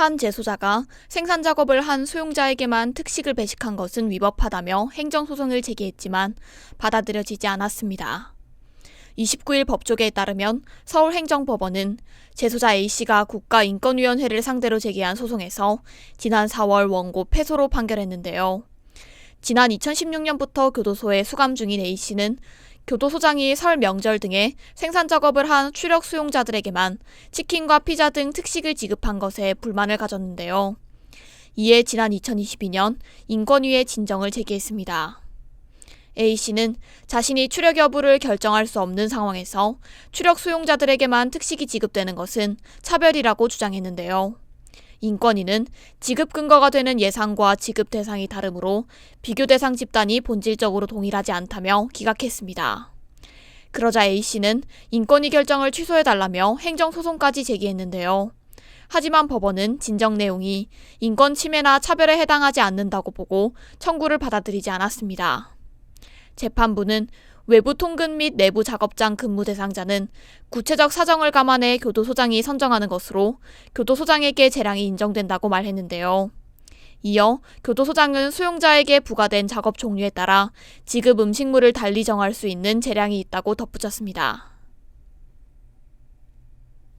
한 제소자가 생산 작업을 한 수용자에게만 특식을 배식한 것은 위법하다며 행정소송을 제기했지만 받아들여지지 않았습니다. 29일 법조계에 따르면 서울행정법원은 제소자 A씨가 국가인권위원회를 상대로 제기한 소송에서 지난 4월 원고 패소로 판결했는데요. 지난 2016년부터 교도소에 수감 중인 A씨는 교도소장이 설 명절 등에 생산 작업을 한 추력 수용자들에게만 치킨과 피자 등 특식을 지급한 것에 불만을 가졌는데요. 이에 지난 2022년 인권위에 진정을 제기했습니다. A씨는 자신이 추력 여부를 결정할 수 없는 상황에서 추력 수용자들에게만 특식이 지급되는 것은 차별이라고 주장했는데요. 인권위는 지급 근거가 되는 예상과 지급 대상이 다르므로 비교 대상 집단이 본질적으로 동일하지 않다며 기각했습니다. 그러자 A씨는 인권위 결정을 취소해달라며 행정소송까지 제기했는데요. 하지만 법원은 진정 내용이 인권 침해나 차별에 해당하지 않는다고 보고 청구를 받아들이지 않았습니다. 재판부는 외부 통근 및 내부 작업장 근무 대상자는 구체적 사정을 감안해 교도소장이 선정하는 것으로 교도소장에게 재량이 인정된다고 말했는데요. 이어 교도소장은 수용자에게 부과된 작업 종류에 따라 지급 음식물을 달리 정할 수 있는 재량이 있다고 덧붙였습니다.